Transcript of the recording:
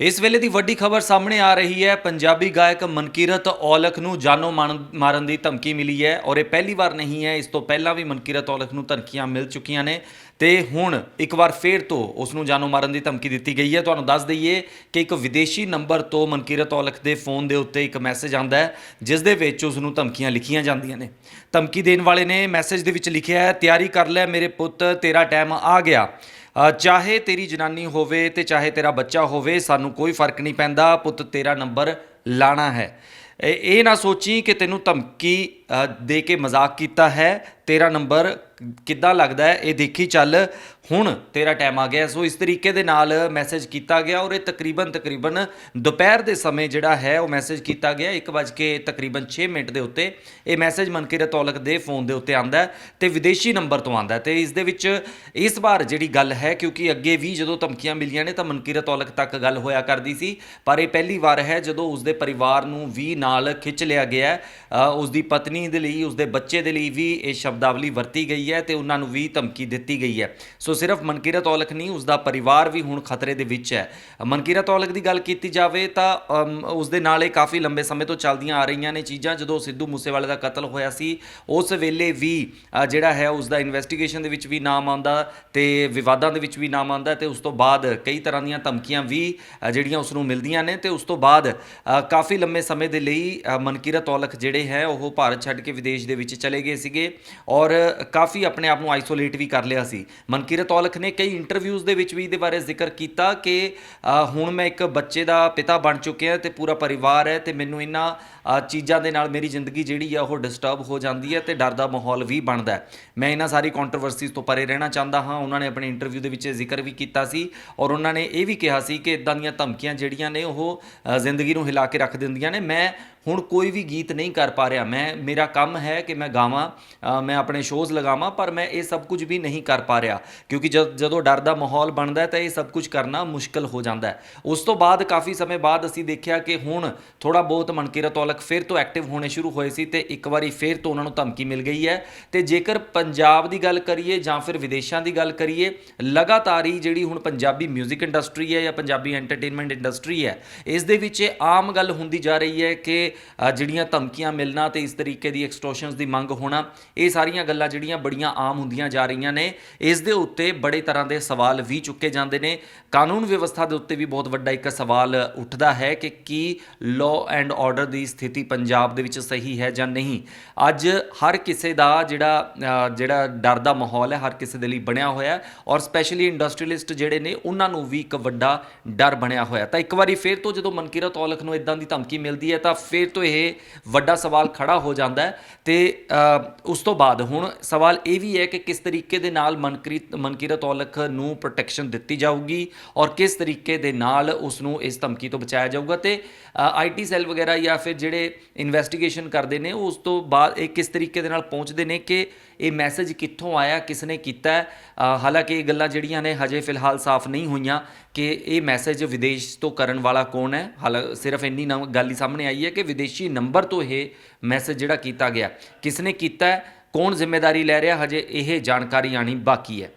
ਇਸ ਵੇਲੇ ਦੀ ਵੱਡੀ ਖਬਰ ਸਾਹਮਣੇ ਆ ਰਹੀ ਹੈ। ਪੰਜਾਬੀ ਗਾਇਕ ਮਨਕੀਰਤ ਔਲਖ ਨੂੰ ਜਾਨੋਂ ਮਾਰਨ- ਮਾਰਨ ਦੀ ਧਮਕੀ ਮਿਲੀ ਹੈ ਔਰ ਇਹ ਪਹਿਲੀ ਵਾਰ ਨਹੀਂ ਹੈ। ਇਸ ਤੋਂ ਪਹਿਲਾਂ ਵੀ ਮਨਕੀਰਤ ਔਲਖ ਨੂੰ ਧਮਕੀਆਂ ਮਿਲ ਚੁੱਕੀਆਂ ਨੇ ਤੇ ਹੁਣ ਇੱਕ ਵਾਰ ਫੇਰ ਤੋਂ ਉਸ ਨੂੰ ਜਾਨੋਂ ਮਾਰਨ ਦੀ ਧਮਕੀ ਦਿੱਤੀ ਗਈ ਹੈ। ਤੁਹਾਨੂੰ ਦੱਸ ਦਈਏ ਕਿ ਇੱਕ ਵਿਦੇਸ਼ੀ ਨੰਬਰ ਤੋਂ ਮਨਕੀਰਤ ਔਲਖ ਦੇ ਫੋਨ ਦੇ ਉੱਤੇ ਇੱਕ ਮੈਸੇਜ ਆਂਦਾ ਹੈ, ਜਿਸ ਦੇ ਵਿੱਚ ਉਸ ਨੂੰ ਧਮਕੀਆਂ ਲਿਖੀਆਂ ਜਾਂਦੀਆਂ ਨੇ। ਧਮਕੀ ਦੇਣ ਵਾਲੇ ਨੇ ਮੈਸੇਜ ਦੇ ਵਿੱਚ ਲਿਖਿਆ ਹੈ, ਤਿਆਰੀ ਕਰ ਲੈ ਮੇਰੇ ਪੁੱਤ, ਤੇਰਾ ਟਾਈਮ ਆ ਗਿਆ। ਚਾਹੇ ਤੇਰੀ ਜਨਾਨੀ ਹੋਵੇ ਤੇ ਚਾਹੇ ਤੇਰਾ ਬੱਚਾ ਹੋਵੇ, ਸਾਨੂੰ ਕੋਈ ਫ਼ਰਕ ਨਹੀਂ ਪੈਂਦਾ, ਪੁੱਤ ਤੇਰਾ ਨੰਬਰ ਲਾਣਾ ਹੈ। ਇਹ ਨਾ ਸੋਚੀ ਕਿ ਤੈਨੂੰ ਧਮਕੀ ਦੇ ਕੇ ਮਜ਼ਾਕ ਕੀਤਾ ਹੈ, ਤੇਰਾ ਨੰਬਰ ਕਿੱਦਾਂ ਲੱਗਦਾ ਹੈ, ਇਹ ਦੇਖੀ ਚੱਲ। ਹੁਣ ਤੇਰਾ ਟਾਈਮ ਆ ਗਿਆ ਸੋ ਇਸ ਤਰੀਕੇ ਦੇ ਨਾਲ ਮੈਸੇਜ ਕੀਤਾ ਗਿਆ ਔਰ ਇਹ ਤਕਰੀਬਨ ਤਕਰੀਬਨ ਦੁਪਹਿਰ ਦੇ ਸਮੇਂ ਜਿਹੜਾ ਹੈ ਉਹ ਮੈਸੇਜ ਕੀਤਾ ਗਿਆ। 1 ਵਜੇ ਕੇ ਤਕਰੀਬਨ 6 ਮਿੰਟ ਦੇ ਉੱਤੇ ਇਹ ਮੈਸੇਜ ਮਨਕੀਰਤ ਔਲਖ ਦੇ ਫੋਨ ਦੇ ਉੱਤੇ ਆਂਦਾ ਹੈ ਤੇ ਵਿਦੇਸ਼ੀ ਨੰਬਰ ਤੋਂ ਆਂਦਾ ਹੈ। ਤੇ ਇਸ ਦੇ ਵਿੱਚ ਇਸ ਵਾਰ ਜਿਹੜੀ ਗੱਲ ਹੈ ਕਿਉਂਕਿ ਅੱਗੇ ਵੀ ਜਦੋਂ ਧਮਕੀਆਂ ਮਿਲੀਆਂ ਨੇ ਤਾਂ ਮਨਕੀਰਤ ਔਲਖ ਤੱਕ ਗੱਲ ਹੋਇਆ ਕਰਦੀ ਸੀ। ਪਰ ਇਹ ਪਹਿਲੀ ਵਾਰ ਹੈ ਜਦੋਂ ਉਸਦੇ ਪਰਿਵਾਰ ਨੂੰ ਵੀ ਨਾਲ ਖਿੱਚ ਲਿਆ ਗਿਆ ਹੈ। ਅ, ਉਸਦੀ ਪਤਨੀ ਦੇ ਲਈ ਉਸਦੇ ਬੱਚੇ ਦੇ ਲਈ ਵੀ ਇਹ ਸ਼ਬਦਾਵਲੀ ਵਰਤੀ ਗਈ ਹੈ ਤੇ ਉਹਨਾਂ ਨੂੰ ਵੀ ਧਮਕੀ ਦਿੱਤੀ ਗਈ ਹੈ। ਸੋ ਸਿਰਫ ਮਨਕੀਰਤ ਔਲਖ ਨਹੀਂ ਉਸਦਾ ਪਰਿਵਾਰ ਵੀ ਹੁਣ ਖਤਰੇ ਦੇ ਵਿੱਚ ਹੈ। ਮਨਕੀਰਤ ਔਲਖ ਦੀ ਗੱਲ ਕੀਤੀ ਜਾਵੇ ਤਾਂ ਅਮ, ਉਸਦੇ ਨਾਲ ਇਹ ਕਾਫੀ ਲੰਬੇ ਸਮੇਂ ਤੋਂ ਚੱਲਦੀਆਂ ਆ ਰਹੀਆਂ ਨੇ ਚੀਜ਼ਾਂ। ਜਦੋਂ ਸਿੱਧੂ ਮੂਸੇਵਾਲੇ ਦਾ ਕਤਲ ਹੋਇਆ ਸੀ ਉਸ ਵੇਲੇ ਵੀ ਜਿਹੜਾ ਹੈ ਉਸਦਾ ਇਨਵੈਸਟੀਗੇਸ਼ਨ ਦੇ ਵਿੱਚ ਵੀ ਨਾਮ ਆਉਂਦਾ ਤੇ ਵਿਵਾਦਾਂ ਦੇ ਵਿੱਚ ਵੀ ਨਾਮ ਆਉਂਦਾ ਤੇ ਉਸ ਤੋਂ ਬਾਅਦ ਕਈ ਤਰ੍ਹਾਂ ਦੀਆਂ ਧਮਕੀਆਂ ਵੀ ਜਿਹੜੀਆਂ ਉਸ ਨੂੰ ਮਿਲਦੀਆਂ ਨੇ ਤੇ ਉਸ ਤੋਂ ਬਾਅਦ ਕਾਫੀ ਲੰਮੇ ਸਮੇਂ ਦੇ ਲਈ ਮਨਕੀਰਤ ਔਲਖ ਜਿਹੜੇ ਹੈ ਉਹ ਭਾਰਤ ਛੱਡ ਕੇ ਵਿਦੇਸ਼ ਦੇ ਵਿੱਚ ਚਲੇ ਗਏ ਸੀਗੇ ਔਰ ਕਾਫੀ ਆਪਣੇ ਆਪ ਨੂੰ ਆਈਸੋਲੇਟ ਵੀ ਕਰ ਲਿਆ ਸੀ। ਮਨਕੀਰਤ ਔਲਖ ਨੇ ਕਈ ਇੰਟਰਵਿਊਜ਼ ਦੇ ਵਿੱਚ ਵੀ ਇਹਦੇ ਬਾਰੇ ਜ਼ਿਕਰ ਕੀਤਾ ਕਿ ਹੁਣ ਮੈਂ ਇੱਕ ਬੱਚੇ ਦਾ ਪਿਤਾ ਬਣ ਚੁੱਕਿਆ ਤੇ ਪੂਰਾ ਪਰਿਵਾਰ ਹੈ ਤੇ ਮੈਨੂੰ ਇਹਨਾਂ ਚੀਜ਼ਾਂ ਦੇ ਨਾਲ ਮੇਰੀ ਜ਼ਿੰਦਗੀ ਜਿਹੜੀ ਆ ਉਹ ਡਿਸਟਰਬ ਹੋ ਜਾਂਦੀ ਹੈ ਤੇ ਡਰ ਦਾ ਮਾਹੌਲ ਵੀ ਬਣਦਾ ਮੈਂ ਇਹਨਾਂ ਸਾਰੀ ਕੰਟਰੋਵਰਸੀਜ਼ ਤੋਂ ਪਰੇ ਰਹਿਣਾ ਚਾਹੁੰਦਾ ਹਾਂ। ਉਹਨਾਂ ਨੇ ਆਪਣੇ ਇੰਟਰਵਿਊ ਦੇ ਵਿੱਚ ਇਹ ਜ਼ਿਕਰ ਵੀ ਕੀਤਾ ਸੀ ਔਰ ਉਹਨਾਂ ਨੇ ਇਹ ਵੀ ਕਿਹਾ ਸੀ ਕਿ ਇਦਾਂ ਦੀਆਂ ਧਮਕੀਆਂ ਜਿਹੜੀਆਂ ਨੇ ਉਹ ਜ਼ਿੰਦਗੀ ਨੂੰ ਹਿਲਾ ਕੇ ਰੱਖ ਦਿੰਦੀਆਂ ਨੇ। ਮੈਂ ਹੁਣ ਕੋਈ ਵੀ ਗੀਤ ਨਹੀਂ ਕਰ ਪਾ ਰਿਹਾ। ਮੈਂ, ਮੇਰਾ ਕੰਮ ਹੈ ਕਿ ਮੈਂ ਗਾਵਾਂ ਮੈਂ ਆਪਣੇ ਸ਼ੋਜ਼ ਲਗਾਵਾਂ, ਪਰ ਮੈਂ ਇਹ ਸਭ ਕੁਝ ਵੀ ਨਹੀਂ ਕਰ ਪਾ ਰਿਹਾ। ਕਿਉਂਕਿ ਜਦ, ਜਦੋਂ ਡਰ ਦਾ ਮਾਹੌਲ ਬਣਦਾ ਹੈ ਤਾਂ ਇਹ ਸਭ ਕੁਝ ਕਰਨਾ ਮੁਸ਼ਕਲ ਹੋ ਜਾਂਦਾ ਹੈ। ਉਸ ਤੋਂ ਬਾਅਦ, ਕਾਫੀ ਸਮੇਂ ਬਾਅਦ ਅਸੀਂ ਦੇਖਿਆ ਕਿ ਹੁਣ ਥੋੜਾ ਬਹੁਤ ਮਨਕੀਰਤ ਔਲਖ ਫਿਰ ਤੋਂ ਐਕਟਿਵ ਹੋਣੇ ਸ਼ੁਰੂ ਹੋਏ ਸੀ ਤੇ ਇੱਕ ਵਾਰੀ ਫਿਰ ਤੋਂ ਉਹਨਾਂ ਨੂੰ ਧਮਕੀ ਮਿਲ ਗਈ ਹੈ। ਤੇ ਜੇਕਰ ਪੰਜਾਬ ਦੀ ਗੱਲ ਕਰੀਏ ਜਾਂ ਫਿਰ ਵਿਦੇਸ਼ਾਂ ਦੀ ਗੱਲ ਕਰੀਏ, ਲਗਾਤਾਰ ਹੀ ਜਿਹੜੀ ਹੁਣ ਪੰਜਾਬੀ 뮤직 ਇੰਡਸਟਰੀ ਹੈ ਜਾਂ ਪੰਜਾਬੀ ਐਂਟਰਟੇਨਮੈਂਟ ਇੰਡਸਟਰੀ ਹੈ, ਇਸ ਦੇ ਵਿੱਚ ਇਹ ਆਮ ਗੱਲ ਹੁੰਦੀ ਜਾ ਰਹੀ ਹੈ ਕਿ ਜਿਹੜੀਆਂ ਧਮਕੀਆਂ ਮਿਲਣਾ ਤੇ ਇਸ ਤਰੀਕੇ ਦੀ ਐਕਸਟੋਰਸ਼ਨਸ ਦੀ ਮੰਗ ਹੋਣਾ, ਇਹ ਸਾਰੀਆਂ ਗੱਲਾਂ ਜਿਹੜੀਆਂ ਬੜੀਆਂ ਆਮ ਹੁੰਦੀਆਂ ਜਾ ਰਹੀਆਂ ਨੇ। ਇਸ ਦੇ ਉੱਤੇ ਬੜੇ ਤਰ੍ਹਾਂ ਦੇ ਸਵਾਲ ਵੀ ਚੁੱਕੇ ਜਾਂਦੇ ਨੇ। ਕਾਨੂੰਨ ਵਿਵਸਥਾ ਦੇ ਉੱਤੇ ਵੀ ਬਹੁਤ ਵੱਡਾ ਇੱਕ ਸਵਾਲ ਉੱਠਦਾ ਹੈ ਕਿ ਕੀ ਲਾਅ ਐਂਡ ਆਰਡਰ ਦੀ ਸਥਿਤੀ ਪੰਜਾਬ ਦੇ ਵਿੱਚ ਸਹੀ ਹੈ ਜਾਂ ਨਹੀਂ। ਅੱਜ ਹਰ ਕਿਸੇ ਦਾ ਜਿਹੜਾ ਜਿਹੜਾ ਡਰ ਦਾ ਮਾਹੌਲ ਹੈ, ਹਰ ਕਿਸੇ ਦੇ ਲਈ ਬਣਿਆ ਹੋਇਆ ਔਰ ਸਪੈਸ਼ਲੀ ਇੰਡਸਟਰੀਅਲਿਸਟ ਜਿਹੜੇ ਨੇ, ਉਹਨਾਂ ਨੂੰ ਵੀ ਇੱਕ ਵੱਡਾ ਡਰ ਬਣਿਆ ਹੋਇਆ ਤਾਂ ਇੱਕ ਵਾਰੀ ਫਿਰ ਤੋਂ ਜਦੋਂ ਮਨਕੀਰਤ ਔਲਖ ਨੂੰ ਇਦਾਂ ਦੀ ਧਮਕੀ ਮਿਲਦੀ ਹੈ, ਤਾਂ ਫਿਰ ਤੋਂ ਇਹ ਵੱਡਾ ਸਵਾਲ ਖੜਾ ਹੋ ਜਾਂਦਾ ਹੈ ਤੇ ਉਸ ਤੋਂ ਬਾਅਦ ਹੁਣ ਸਵਾਲ ਇਹ ਵੀ ਹੈ ਕਿ ਕਿਸ ਤਰੀਕੇ ਦੇ ਨਾਲ ਮਨਕੀਰਤ ਮਨਕੀਰਤ ਔਲਖ ਨੂੰ ਪ੍ਰੋਟੈਕਸ਼ਨ ਦਿੱਤੀ ਜਾਊਗੀ ਔਰ ਕਿਸ ਤਰੀਕੇ ਦੇ ਨਾਲ ਉਸ ਨੂੰ ਇਸ ਧਮਕੀ ਤੋਂ ਬਚਾਇਆ ਜਾਊਗਾ ਤੇ ਆਈਟੀ ਸੈੱਲ ਵਗੈਰਾ ਜਾਂ ਫਿਰ ਜਿਹੜੇ ਇਨਵੈਸਟੀਗੇਸ਼ਨ ਕਰਦੇ ਨੇ, ਉਸ ਤੋਂ ਬਾਅਦ ਇਹ ਕਿਸ ਤਰੀਕੇ ਦੇ ਨਾਲ ਪਹੁੰਚਦੇ ਨੇ ਕਿ ਇਹ ਮੈਸੇਜ ਕਿੱਥੋਂ ਆਇਆ, ਕਿਸ ਨੇ ਕੀਤਾ ਹਾਲਾਂਕਿ ਇਹ ਗੱਲਾਂ ਜਿਹੜੀਆਂ ਨੇ ਹਜੇ ਫਿਲਹਾਲ ਸਾਫ਼ ਨਹੀਂ ਹੋਈਆਂ ਕਿ ਇਹ ਮੈਸੇਜ ਵਿਦੇਸ਼ ਤੋਂ ਕਰਨ ਵਾਲਾ ਕੌਣ ਹੈ? ਹਾਲਾ, ਸਿਰਫ ਇੰਨੀ ਨਮ- ਗੱਲ ਹੀ ਸਾਹਮਣੇ ਆਈ ਹੈ ਕਿ ਵਿਦੇਸ਼ੀ ਨੰਬਰ ਤੋਂ ਇਹ ਮੈਸੇਜ ਜਿਹੜਾ ਕੀਤਾ ਗਿਆ। ਕਿਸ ਨੇ ਕੀਤਾ ਕੌਣ ਜ਼ਿੰਮੇਵਾਰੀ ਲੈ ਰਿਹਾ? ਹਜੇ ਇਹ ਜਾਣਕਾਰੀ ਆਣੀ ਬਾਕੀ ਹੈ।